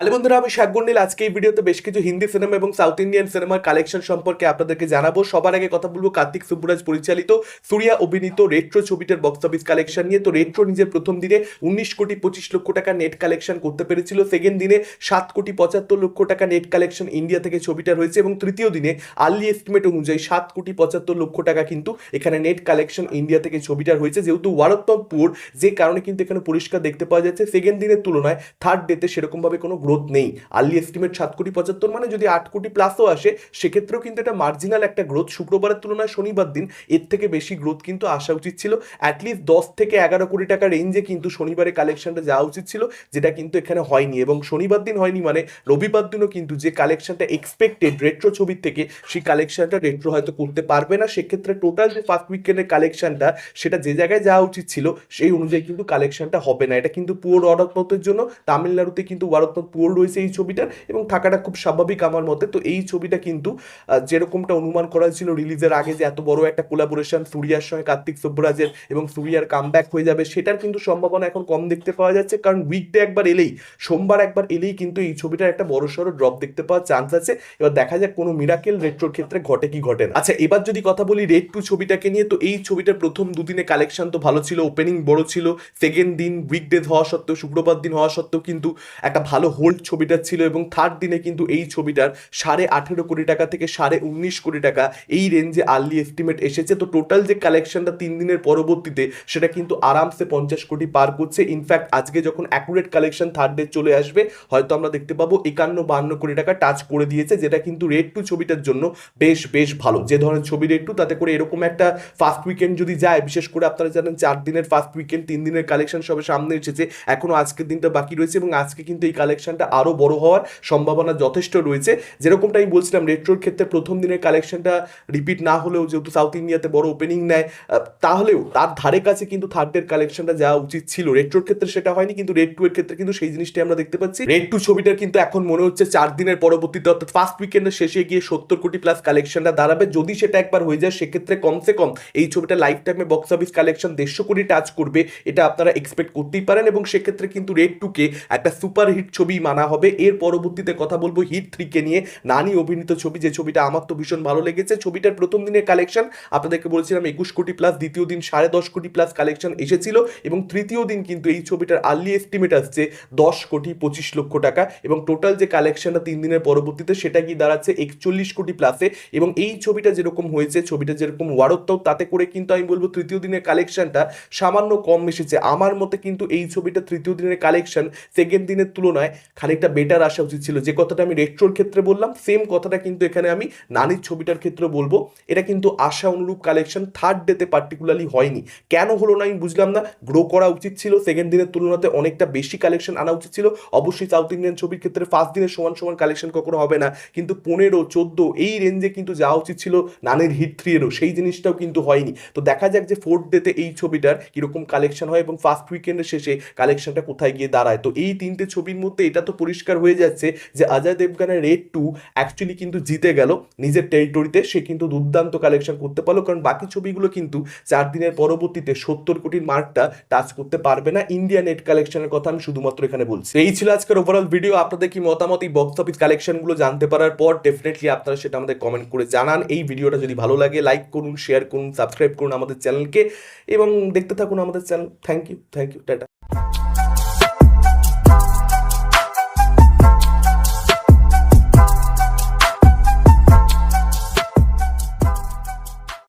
Hello বন্ধুরা, আমি শাকগুন্ডিল আজকে এই ভিডিওতে বেশ কিছু হিন্দি সিনেমা এবং সাউথ ইন্ডিয়ান সিনেমার কালেকশন সম্পর্কে আপনাদেরকে জানাব। সবার আগে কথা বলব কার্তিক সুব্বরাজ পরিচালিত সুরিয়া অভিনীত রেট্রো ছবিটার বক্স অফিস কালেকশন নিয়ে। তো রেট্রো নিজের প্রথম দিনে উনিশ কোটি পঁচিশ লক্ষ টাকা নেট কালেকশন করতে পেরেছিল। সেকেন্ড দিনে সাত কোটি পঁচাত্তর লক্ষ টাকা নেট কালেকশন ইন্ডিয়া থেকে ছবিটা রয়েছে এবং তৃতীয় দিনে আর্লি এস্টিমেট অনুযায়ী সাত কোটি পঁচাত্তর লক্ষ টাকা কিন্তু এখানে নেট কালেকশন ইন্ডিয়া থেকে ছবিটার হয়েছে যেহেতু ওয়ারত্তমপুর যে কারণে কিন্তু এখানে পরিষ্কার দেখতে পাওয়া যাচ্ছে। সেকেন্ড দিনের তুলনায় থার্ড ডেতে সেরকমভাবে কোনো গ্রোথ নেই। আর্লি এস্টিমেট সাত কোটি পঁচাত্তর মানে যদি আট কোটি প্লাসও আসে, সেক্ষেত্রেও কিন্তু এটা মার্জিনাল একটা গ্রোথ শুক্রবারের তুলনায় শনিবার দিন এর থেকে বেশি গ্রোথ কিন্তু আসা উচিত ছিল। অ্যাটলিস্ট দশ থেকে এগারো কোটি টাকা রেঞ্জে কিন্তু শনিবারে কালেকশনটা যাওয়া উচিত ছিল, যেটা কিন্তু এখানে হয়নি। এবং শনিবার দিন হয়নি মানে রবিবার দিনও কিন্তু যে কালেকশনটা এক্সপেক্টেড রেট্রো ছবির থেকে, সেই কালেকশনটা রেট্রো হয়তো করতে পারবে না। সেক্ষেত্রে টোটাল যে ফার্স্ট উইকেন্ডের কালেকশনটা সেটা যে জায়গায় যাওয়া উচিত ছিল, সেই অনুযায়ী কিন্তু কালেকশনটা হবে না। এটা কিন্তু পুরো ওয়ারতমতের জন্য, তামিলনাড়ুতে কিন্তু পুরো রয়েছে এই ছবিটার এবং থাকাটা খুব স্বাভাবিক আমার মতে। তো এই ছবিটা কিন্তু যেরকমটা অনুমান করা ছিল রিলিজের আগে যে এত বড় একটা কোলাবোরেশন সুরিয়ার সঙ্গে কার্তিক সুব্বরাজের এবং সুরিয়ার কামব্যাক হয়ে যাবে, সেটার কিন্তু সম্ভাবনা এখন কম দেখতে পাওয়া যাচ্ছে। কারণ উইকডে একবার এলেই, সোমবার একবার এলেই কিন্তু এই ছবিটার একটা বড় সড়ো ড্রপ দেখতে পাওয়ার চান্স আছে। এবার দেখা যাক কোনো মিরাকেল রেট্রোর ক্ষেত্রে ঘটে কি ঘটে না। আচ্ছা এবার যদি কথা বলি রেড টু ছবিটাকে নিয়ে, তো এই ছবিটার প্রথম দুদিনে কালেকশন তো ভালো ছিল ওপেনিং বড় ছিল। সেকেন্ড দিন উইকডেজ হওয়া সত্ত্বেও, শুক্রবার দিন হওয়া সত্ত্বেও কিন্তু একটা ভালো হোল্ড ছবিটা ছিল এবং থার্ড দিনে কিন্তু এই ছবিটার সাড়ে আঠেরো কোটি টাকা থেকে সাড়ে উনিশ কোটি টাকা এই রেঞ্জে আর্লি এস্টিমেট এসেছে। তো টোটাল যে কালেকশনটা তিন দিনের পরবর্তীতে, সেটা কিন্তু আরামসে পঞ্চাশ কোটি পার করছে। ইনফ্যাক্ট আজকে যখন অ্যাকুরেট কালেকশন থার্ড ডে চলে আসবে, হয়তো আমরা দেখতে পাবো একান্ন বান্ন কোটি টাকা টাচ করে দিয়েছে, যেটা কিন্তু রেড টু ছবিটার জন্য বেশ বেশ ভালো। যে ধরনের ছবি রেড টু তাতে করে এরকম একটা ফার্স্ট উইকেন্ড যদি যায়, বিশেষ করে আপনারা জানেন চার দিনের ফার্স্ট উইকেন্ড তিন দিনের কালেকশন সবে সামনে এসেছে। এখনও আজকের দিনটা বাকি রয়েছে এবং আজকে কিন্তু এই কালেকশনটা আরও বড় হওয়ার সম্ভাবনা যথেষ্ট রয়েছে। যেরকমটা আমি বলছিলাম রেট্রোর ক্ষেত্রে প্রথম দিনের কালেকশনটা রিপিট না হলেও যেহেতু সাউথ ইন্ডিয়াতে বড় ওপেনিং নেয় তাহলেও তার ধারে কাছে কিন্তু থার্ড ডের কালেকশনটা যাওয়া উচিত ছিল। রেট্রোর ক্ষেত্রে সেটা হয়নি, কিন্তু রেড টু এর ক্ষেত্রে কিন্তু সেই জিনিসটাই আমরা দেখতে পাচ্ছি। রেড টু ছবিটার কিন্তু এখন মনে হচ্ছে চার দিনের পরবর্তীতে, অর্থাৎ ফার্স্ট উইকেন্ডের শেষে গিয়ে সত্তর কোটি প্লাস কালেকশনটা দাঁড়াবে। যদি সেটা একবার হয়ে যায়, সেক্ষেত্রে কমসে কম এই ছবিটা লাইফ টাইমে বক্স অফিস কালেকশন দেড়শো কোটি টাচ করবে, এটা আপনারা এক্সপেক্ট করতেই পারেন। এবং সেক্ষেত্রে কিন্তু রেড টুকে একটা সুপার হিট ছবি মানা হবে। এর পরবর্তীতে কথা বলব হিট থ্রিকে নিয়ে। নানি অভিনীত ছবি, যে ছবিটা আমার তো ভীষণ ভালো লেগেছে। ছবিটার প্রথম দিনের কালেকশন আপনাদেরকে বলেছিলাম একুশ কোটি প্লাস দ্বিতীয় দিন সাড়ে দশ কোটি প্লাস কালেকশন এসেছিল এবং তৃতীয় দিন কিন্তু এই ছবিটার আর্লি এস্টিমেট আসছে দশ কোটি পঁচিশ লক্ষ টাকা এবং টোটাল যে কালেকশনটা তিন দিনের পরবর্তীতে সেটা গিয়ে দাঁড়াচ্ছে একচল্লিশ কোটি প্লাসে এবং এই ছবিটা যেরকম হয়েছে, ছবিটা যেরকম ওয়ারত্ব তাতে করে কিন্তু আমি বলব তৃতীয় দিনের কালেকশনটা সামান্য কম এসেছে। আমার মতে কিন্তু এই ছবিটা তৃতীয় দিনের কালেকশন সেকেন্ড দিনের তুলনায় খানিকটা বেটার আসা উচিত ছিল। যে কথাটা আমি রেট্রোর ক্ষেত্রে বললাম সেম কথাটা কিন্তু এখানে আমি নানির ছবিটার ক্ষেত্রে বলব। এটা কিন্তু আশা অনুরূপ কালেকশন থার্ড ডেতে পার্টিকুলারলি হয়নি। কেন হলো না আমি বুঝলাম না। গ্রো করা উচিত ছিল সেকেন্ড দিনের তুলনাতে অনেকটা বেশি কালেকশন আনা উচিত ছিল। অবশ্যই সাউথ ইন্ডিয়ান ছবির ক্ষেত্রে ফার্স্ট দিনের সমান সমান কালেকশন কখনো হবে না। কিন্তু পনেরো, চোদ্দ, এই রেঞ্জে কিন্তু যাওয়া উচিত ছিল নানের হিট থ্রি এরও। সেই জিনিসটাও কিন্তু হয়নি। তো দেখা যাক যে ফোর্থ ডেতে এই ছবিটার কীরকম কালেকশন হয় এবং ফার্স্ট উইকেন্ডের শেষে কালেকশনটা কোথায় গিয়ে দাঁড়ায়। তো এই তিনটে ছবির মধ্যে এটা পরিষ্কার হয়ে যাচ্ছে যে অজয় দেবগানের রেড টু অ্যাকচুয়ালি কিন্তু জিতে গেল। নিজের টেরিটরিতে সে কিন্তু দুর্দান্ত কালেকশন করতে পারল। কারণ বাকি ছবিগুলো কিন্তু চার দিনের পরবর্তীতে সত্তর কোটির মার্কটা টাচ করতে পারবে না। ইন্ডিয়া নেট কালেকশনের কথা আমি শুধুমাত্র এখানে বলছি। এই ছিল আজকের ওভারঅল ভিডিও আপনাদের কি মতামত এই বক্স অফিস কালেকশনগুলো জানতে পারার পর ডেফিনেটলি আপনারা সেটা আমাদের কমেন্ট করে জানান। এই ভিডিওটা যদি ভালো লাগে লাইক করুন শেয়ার করুন সাবস্ক্রাইব করুন আমাদের চ্যানেলকে এবং দেখতে থাকুন আমাদের channel thank you thank you tata.